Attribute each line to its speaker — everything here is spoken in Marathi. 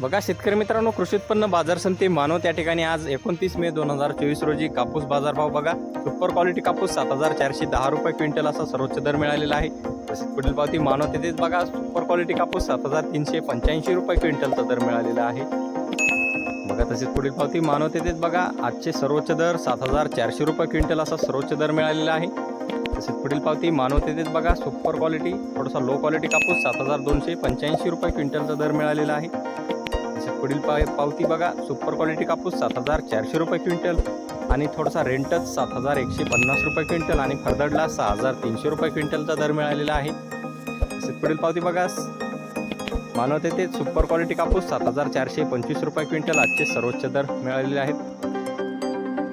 Speaker 1: बघा शेतकरी मित्रांनो कृषी उत्पन्न बाजार समिती मानव त्या ठिकाणी आज एकोणतीस मे दोन हजार चोवीस रोजी कापूस बाजारभाव बघा. सुपर क्वालिटी कापूस सात हजार चारशे दहा रुपये क्विंटल असा सर्वोच्च दर मिळालेला आहे. तसेच पुढील पावती मानव तेथेच बघा सुपर क्वालिटी कापूस सात हजार तीनशे पंच्याऐंशी रुपये क्विंटलचा दर मिळालेला आहे. बघा तसेच पुढील पावती मानव तेथेच बघा आजचे सर्वोच्च दर सात हजार चारशे रुपये क्विंटल असा सर्वोच्च दर मिळालेला आहे. तसेच पुढील पावती मानवतेतेच बघा सुपर क्वालिटी थोडासा लो क्वालिटी कापूस सात हजार दोनशे पंच्याऐंशी रुपये क्विंटलचा दर मिळालेला आहे. तसेच पुढील पा पावती बघा. सुपर क्वालिटी कापूस सात हजार चारशे रुपये क्विंटल. आणि थोडासा रेंटच सात हजार एकशे पन्नास रुपये क्विंटल. आणि फरदडला सहा हजार तीनशे रुपये क्विंटलचा दर मिळालेला आहे. तसेच पुढील पावती बघा. मानवते ते सुपर क्वालिटी कापूस सात हजार चारशे पंचवीस रुपये क्विंटल. आजचे सर्वोच्च दर मिळालेले आहेत.